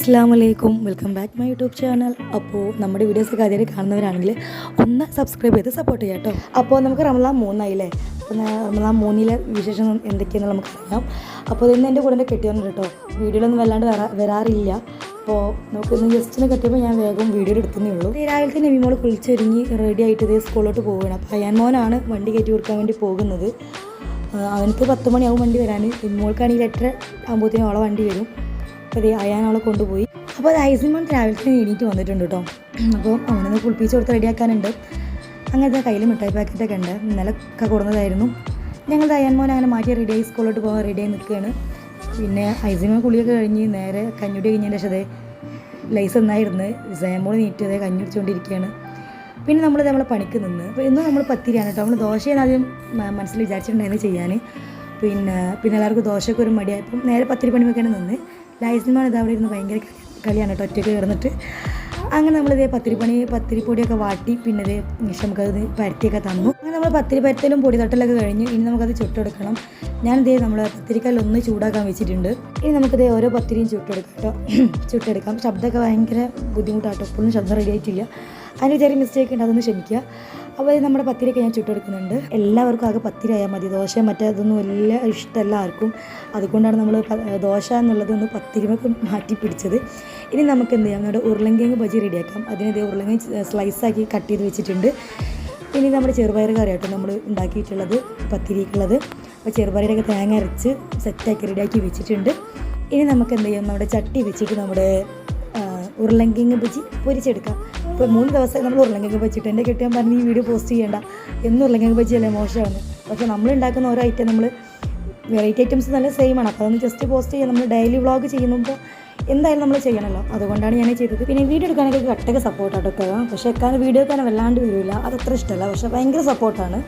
അസ്സാം വലൈക്കും welcome back my YouTube channel. അപ്പോൾ നമ്മുടെ വീഡിയോസൊക്കെ ആദ്യമായിട്ട് കാണുന്നവരാണെങ്കിൽ ഒന്ന് സബ്സ്ക്രൈബ് ചെയ്ത് സപ്പോർട്ട് ചെയ്യാം കേട്ടോ. അപ്പോൾ നമുക്ക് റമലാൻ മൂന്നായില്ലേ? അപ്പോൾ ഞാൻ റമലാൻ മൂന്നിലെ വിശേഷം എന്തൊക്കെയാണെന്ന് നമുക്ക് അറിയാം അപ്പോൾ ഇന്ന് എന്റെ കൂടെ എന്റെ കെട്ടിയുണ്ട് കേട്ടോ. വീഡിയോയിലൊന്നും വല്ലാണ്ട് വരാ വരാറില്ല. അപ്പോൾ നമുക്ക് ഇന്ന് ഒന്ന് കെട്ടിയപ്പോൾ ഞാൻ വേഗം വീഡിയോ എടുക്കുന്നേ ഉള്ളൂ. രാവിലെ തന്നെ വിമോൾ കുളിച്ചൊരുങ്ങി റെഡി ആയിട്ട് ഇതേ സ്കൂളിലോട്ട് പോവുകയാണ്. അപ്പോൾ അയാൻ മോനാണ് വണ്ടി കയറ്റി കൊടുക്കാൻ വേണ്ടി പോകുന്നത്. അവനക്ക് പത്ത് മണിയാവും വണ്ടി വരാൻ വിമോൾക്കാണെങ്കിൽ എട്ടര ആകുമ്പോഴത്തേനും അവളെ വണ്ടി വരും. അപ്പോൾ അയാനവളെ കൊണ്ടുപോയി. അപ്പോൾ അത് ഐസിമോൺ ട്രാവൽസിന് എണീറ്റ് വന്നിട്ടുണ്ട് കേട്ടോ അപ്പോൾ അവനൊന്ന് കുളിപ്പിച്ച് കൊടുത്ത് റെഡിയാക്കാനുണ്ട്. അങ്ങനത്തെ കയ്യിൽ മിഠായി പാക്കറ്റൊക്കെ ഉണ്ട്. ഇന്നലെ ഒക്കെ കൊടുന്നതായിരുന്നു. ഞങ്ങൾ അയ്യാൻമോൻ അങ്ങനെ മാറ്റി റെഡിയായി സ്കൂളിലോട്ട് പോകാൻ റെഡിയായി നിൽക്കുകയാണ്. പിന്നെ ഐസിമോൻ കുളിയൊക്കെ കഴിഞ്ഞ് നേരെ കഞ്ഞുടി കഴിഞ്ഞതിന്റെ ശേഷം ലൈസ് എന്നായിരുന്നു സേമോൾ നീറ്റ് കഞ്ഞുടിച്ചുകൊണ്ടിരിക്കുകയാണ് പിന്നെ നമ്മൾ നമ്മളെ പണിക്ക് നിന്ന്. അപ്പോൾ ഇന്ന് നമ്മൾ പത്തിരിയാണ് കേട്ടോ നമ്മൾ ദോശയാണ് ആദ്യം മനസ്സിൽ വിചാരിച്ചിട്ടുണ്ടായിരുന്നു ചെയ്യാൻ. പിന്നെ പിന്നെ എല്ലാവർക്കും ദോശയൊക്കെ ഒരു മടിയായപ്പം നേരെ പത്തിരി പണി വെക്കാൻ നിന്ന്. ലൈസിന്മാർ ഇത് അവിടെ ഇരുന്ന് ഭയങ്കര കളി- കളിയാണ് കേട്ടോ. ഒറ്റയ്ക്ക് കയറുന്നിട്ട്. അങ്ങനെ നമ്മളിതേ പത്തിരിപ്പണി പത്തിരിപ്പൊടിയൊക്കെ വാട്ടി പിന്നെ ഇതേ നമുക്കത് പരത്തിയൊക്കെ തന്നു. അങ്ങനെ നമ്മൾ പത്തിരി പരത്തലും പൊടി തട്ടലൊക്കെ കഴിഞ്ഞ് ഇനി നമുക്കത് ചുട്ടെടുക്കണം. ഞാനിതേ നമ്മൾ പത്തിരിക്കല്ലൊന്ന് ചൂടാക്കാൻ വെച്ചിട്ടുണ്ട്. ഇനി നമുക്കിതേ ഓരോ പത്തിരിയും ചുട്ടെടുക്കാം കേട്ടോ. ചുട്ടെടുക്കാം. ശബ്ദമൊക്കെ ഭയങ്കര ബുദ്ധിമുട്ടാട്ടോ. എപ്പോഴും ശബ്ദം റെഡി ആയിട്ടില്ല. അതിന് ചെറിയ മിസ്റ്റേക്ക് ഉണ്ട് അതൊന്ന് ക്ഷമിക്കുക. അപ്പോൾ ഇത് നമ്മുടെ പത്തിരിയൊക്കെ ഞാൻ ചുട്ടെടുക്കുന്നുണ്ട്. എല്ലാവർക്കും ആകെ പത്തിരി ആയാൽ മതി. ദോശ മറ്റേ അതൊന്നും വലിയ ഇഷ്ടമല്ല ആർക്കും. അതുകൊണ്ടാണ് നമ്മൾ ദോശ എന്നുള്ളത് ഒന്ന് പത്തിരിമൊക്കെ മാറ്റി പിടിച്ചത് ഇനി നമുക്ക് എന്ത് ചെയ്യാം? നമ്മുടെ ഉരുളങ്കിഴങ്ങ് ബജി റെഡിയാക്കാം. അതിനെതിരെ ഉരുളങ്കിഴങ്ങ് സ്ലൈസാക്കി കട്ട് ചെയ്ത് വെച്ചിട്ടുണ്ട്. ഇനി നമ്മുടെ ചെറുപയർ കറിയാട്ടോ നമ്മൾ ഉണ്ടാക്കിയിട്ടുള്ളത് പത്തിരിക്കുള്ളത്. അപ്പോൾ ചെറുപയറൊക്കെ തേങ്ങ അരച്ച് സെറ്റാക്കി റെഡിയാക്കി വെച്ചിട്ടുണ്ട്. ഇനി നമുക്ക് എന്ത് ചെയ്യാം? നമ്മുടെ ചട്ടി വെച്ചിട്ട് നമ്മുടെ ആ, ഉരുളങ്കിഴങ്ങ് ബജി പൊരിച്ചെടുക്കാം. ഇപ്പോൾ മൂന്ന് ദിവസം നമ്മൾ ഉരുളങ്കിഴങ്ങ് വെച്ചിട്ട് എന്റെ കെട്ടിയാൻ പറഞ്ഞ് ഈ വീഡിയോ പോസ്റ്റ് ചെയ്യേണ്ട. എന്ന് ഉരുളങ്കിഴങ്ങ് വെച്ചല്ലേ മോശമാണ്. പക്ഷേ നമ്മൾ ഉണ്ടാക്കുന്ന ഓരോ ഐറ്റം നമ്മൾ വെറൈറ്റി ഐറ്റംസ് നല്ല സെയിം ആണ്. അപ്പോൾ അതൊന്ന് ജസ്റ്റ് പോസ്റ്റ് ചെയ്യാം. നമ്മൾ ഡെയിലി വ്ളോഗ് ചെയ്യുമ്പോൾ എന്തായാലും നമ്മൾ ചെയ്യണമല്ലോ അതുകൊണ്ടാണ് ഞാൻ ചെയ്തത്. പിന്നെ വീഡിയോ എടുക്കാനൊക്കെ കട്ടൊക്കെ സപ്പോർട്ടാണ് സപ്പോർട്ടാട്ടോ പക്ഷേ എക്കാൻ വീഡിയോ എടുക്കാൻ വല്ലാണ്ട് വരില്ല അത് അത്ര ഇഷ്ടമല്ല പക്ഷേ ഭയങ്കര സപ്പോർട്ടാണ്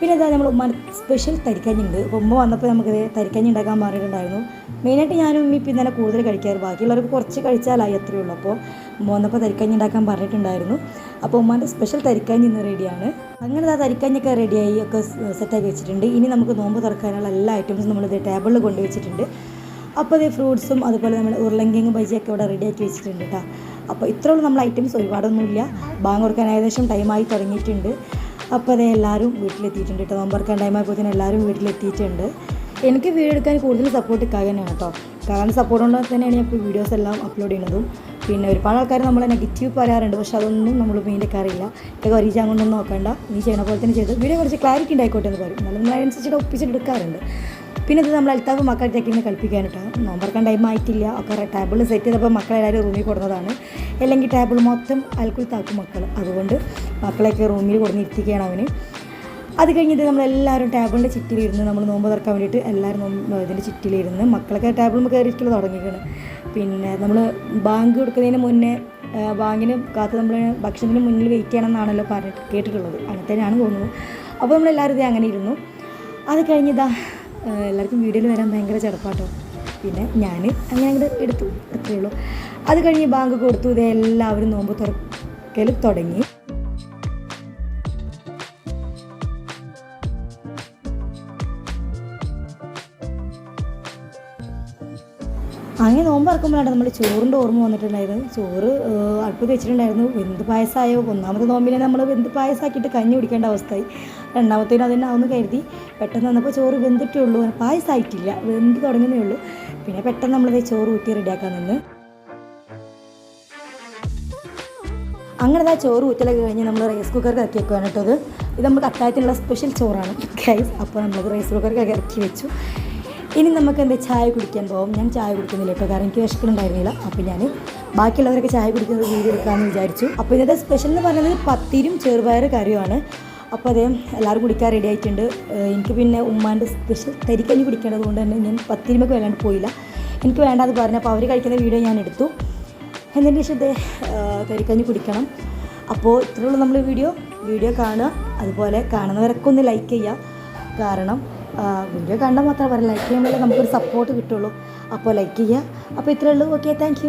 പിന്നെ ഇതാ നമ്മൾ ഉമ്മ സ്പെഷ്യൽ തരിക്കഞ്ഞുണ്ട് ഉമ്മ വന്നപ്പോൾ നമുക്ക് തരിക്കഞ്ഞി ഉണ്ടാക്കാൻ പറഞ്ഞിട്ടുണ്ടായിരുന്നു. മെയിനായിട്ട് ഞാനും ഉമ്മ ഇപ്പം ഇന്നലെ കൂടുതൽ കഴിക്കാറ്. ബാക്കിയുള്ളവർക്ക് കുറച്ച് കഴിച്ചാലായി അത്രയേ ഉള്ളൂ. അപ്പോൾ ഉമ്മ വന്നപ്പോൾ തരിക്കഞ്ഞി ഉണ്ടാക്കാൻ പറഞ്ഞിട്ടുണ്ടായിരുന്നു. അപ്പോൾ ഉമ്മാന്റെ സ്പെഷ്യൽ തരിക്കഞ്ഞി ഇന്ന് റെഡിയാണ് അങ്ങനെ ആ തരിക്കഞ്ഞൊക്കെ റെഡിയായി ഒക്കെ സെറ്റാക്കി വെച്ചിട്ടുണ്ട്. ഇനി നമുക്ക് നോമ്പ് തുറക്കാനുള്ള എല്ലാ ഐറ്റംസും നമ്മൾ ഇത് ടേബിളിൽ കൊണ്ടുവച്ചിട്ടുണ്ട് അപ്പോൾ ഇത് ഫ്രൂട്ട്സും അതുപോലെ നമ്മൾ ഉരുളങ്കിങ് ബജിയൊക്കെ ഇവിടെ റെഡിയാക്കി വെച്ചിട്ടുണ്ട് കേട്ടോ അപ്പോൾ ഇത്രയുള്ള നമ്മൾ ഐറ്റംസ് ഒരുപാടൊന്നുമില്ല. ബാങ്ക് കൊടുക്കാൻ ഏകദേശം ടൈമായി തുടങ്ങിയിട്ടുണ്ട്. അപ്പോൾ അതേ എല്ലാവരും വീട്ടിലെത്തിയിട്ടുണ്ട് കേട്ടോ. നോമ്പറക്കാൻ ടൈമായപ്പോഴത്തേനും എല്ലാവരും വീട്ടിലെത്തിയിട്ടുണ്ട്. എനിക്ക് വീഡിയോ എടുക്കാൻ കൂടുതൽ സപ്പോർട്ട് കാകനാണ് കേട്ടോ. കാരണം സപ്പോർട്ട് കൊണ്ട് തന്നെയാണ് ഞാൻ ഇപ്പോൾ വീഡിയോസ് എല്ലാം അപ്ലോഡ് ചെയ്യുന്നതും. പിന്നെ ഒരുപാട് ആൾക്കാർ നമ്മളെ നെഗറ്റീവ് പറയാറുണ്ട്. പക്ഷെ അതൊന്നും നമ്മൾ മീന്റെ അറിയില്ല ഇതൊക്കെ ഒരീച്ചാൻ കൊണ്ടൊന്നും നോക്കണ്ട. നീ ചെയ്യണ പോലെ തന്നെ ചെയ്ത്. വീഡിയോ കുറച്ച് ക്ലാരിറ്റി ഉണ്ടായിക്കോട്ടെ എന്ന് പറയും. എന്നാലും നമ്മൾ അതിനനുസരിച്ചിട്ട് ഒപ്പിച്ചെടുക്കാറുണ്ട് പിന്നെ ഇത് നമ്മൾ അൽത്താഫ് മക്കളെ ഇന്ന് കളിപ്പിക്കാൻ കേട്ടോ നോമ്പറക്കാൻ ടൈം ആയിട്ടില്ല. ഒക്കെ ടേബിൾ സെറ്റ് ചെയ്തപ്പോൾ മക്കളെല്ലാവരും റൂമിൽ കൊടുന്നതാണ്. അല്ലെങ്കിൽ ടേബിൾ മൊത്തം അൽക്കുൽത്താക്കും മക്കൾ അതുകൊണ്ട് മക്കളെയൊക്കെ റൂമിൽ കൊടുന്നിരുത്തിക്കുകയാണ് അവന്. അത് കഴിഞ്ഞിട്ട് നമ്മളെല്ലാവരും ടേബിളിന്റെ ചുറ്റിലിരുന്ന് നമ്മൾ നോമ്പ് തുറക്കാൻ വേണ്ടിയിട്ട് എല്ലാവരും ഇതിന്റെ ചുറ്റിലിരുന്ന് മക്കളൊക്കെ ടേബിളിൽ കയറിയിട്ടുള്ള തുടങ്ങിയിരിക്കണം പിന്നെ നമ്മൾ ബാങ്ക് കൊടുക്കുന്നതിന് മുന്നേ ബാങ്കിന് കാത്ത് നമ്മൾ ഭക്ഷണത്തിന് മുന്നിൽ വെയിറ്റ് ചെയ്യണമെന്നാണല്ലോ പറഞ്ഞിട്ട് കേട്ടിട്ടുള്ളത്. അങ്ങനെ തന്നെയാണ് തോന്നുന്നത്. അപ്പോൾ നമ്മളെല്ലാവരും ഇത് അങ്ങനെ ഇരുന്നു. അത് കഴിഞ്ഞിതാ എല്ലാവർക്കും വീഡിയോയിൽ വരാൻ ഭയങ്കര ചെറുപ്പാട്ടോ. പിന്നെ ഞാൻ അങ്ങനെ അങ്ങോട്ട് എടുത്തു. അത്രയേ ഉള്ളൂ. അത് കഴിഞ്ഞ് ബാങ്ക് കൊടുത്തു. ഇതെല്ലാവരും നോമ്പ് തുറക്കൽ തുടങ്ങി. അങ്ങനെ നോമ്പ് ഇറക്കുമ്പോഴാണ് നമ്മൾ ചോറിന്റെ ഓർമ്മ വന്നിട്ടുണ്ടായിരുന്നു ചോറ് അടുപ്പ് വെച്ചിട്ടുണ്ടായിരുന്നു. വെന്ത് പായസമായോ? ഒന്നാമത്തെ നോമ്പിനെ നമ്മൾ വെന്ത് പായസമാക്കിയിട്ട് കഞ്ഞി കുടിക്കേണ്ട അവസ്ഥയായി. രണ്ടാമത്തേനും അതിനാവുന്നു കരുതി. പെട്ടെന്ന് വന്നപ്പോൾ ചോറ് വെന്തിട്ടേ ഉള്ളൂ പായസമായിട്ടില്ല. വെന്ത് തുടങ്ങുന്നേ ഉള്ളൂ. പിന്നെ പെട്ടെന്ന് നമ്മളത് ചോറ് ഊറ്റി റെഡിയാക്കാൻ നിന്ന്. അങ്ങനെ ആ ചോറ് ഊറ്റലൊക്കെ കഴിഞ്ഞ് നമ്മൾ റൈസ് കുക്കർക്ക് ഇറക്കി വെക്കുകയാണ് കേട്ടത് ഇത്. നമുക്ക് അത്താഴത്തിനുള്ള സ്പെഷ്യൽ ചോറാണ് ഗൈസ് അപ്പോൾ നമ്മൾ റൈസ് കുക്കർക്ക് ഇറക്കി വെച്ചു. ഇനി നമുക്ക് എന്താ ചായ കുടിക്കാൻ പോകും ഞാൻ ചായ കുടിക്കുന്നില്ല കേട്ടോ കാരണം എനിക്ക് വിശക്കുന്നുണ്ടായിരുന്നില്ല. അപ്പോൾ ഞാൻ ബാക്കിയുള്ളവരൊക്കെ ചായ കുടിക്കുന്നത് വീഡിയോ എടുക്കാമെന്ന് വിചാരിച്ചു. അപ്പോൾ ഇന്നത്തെ സ്പെഷ്യൽ എന്ന് പറയുന്നത് പത്തിരും ചെറുപയർ കറിയുമാണ്. അപ്പോൾ അതേ എല്ലാവരും കുടിക്കാൻ റെഡി ആയിട്ടുണ്ട്. എനിക്ക് പിന്നെ ഉമ്മാന്റെ സ്പെഷ്യൽ തരിക്കഞ്ഞി കുടിക്കേണ്ടത് കൊണ്ട് തന്നെ ഞാൻ പത്തിരിമൊക്കെ വല്ലാണ്ട് പോയില്ല. എനിക്ക് വേണ്ടാന്ന് പറഞ്ഞു അപ്പോൾ അവർ കഴിക്കുന്ന വീഡിയോ ഞാൻ എടുത്തു. എന്നതിന് ശേഷം ആ, കരിക്കഞ്ഞി കുടിക്കണം. അപ്പോൾ ഇത്രയുള്ള നമ്മൾ വീഡിയോ വീഡിയോ കാണുക. അതുപോലെ കാണുന്നവരൊക്കെ ഒന്ന് ലൈക്ക് ചെയ്യുക. കാരണം വീഡിയോ കണ്ടാൽ മാത്രമേ പറയാം ലൈക്ക് ചെയ്യുമ്പോൾ നമുക്കൊരു സപ്പോർട്ട് കിട്ടുള്ളൂ. അപ്പോൾ ലൈക്ക് ചെയ്യുക. അപ്പോൾ ഇത്രയേ ഉള്ളൂ ഓക്കെ താങ്ക്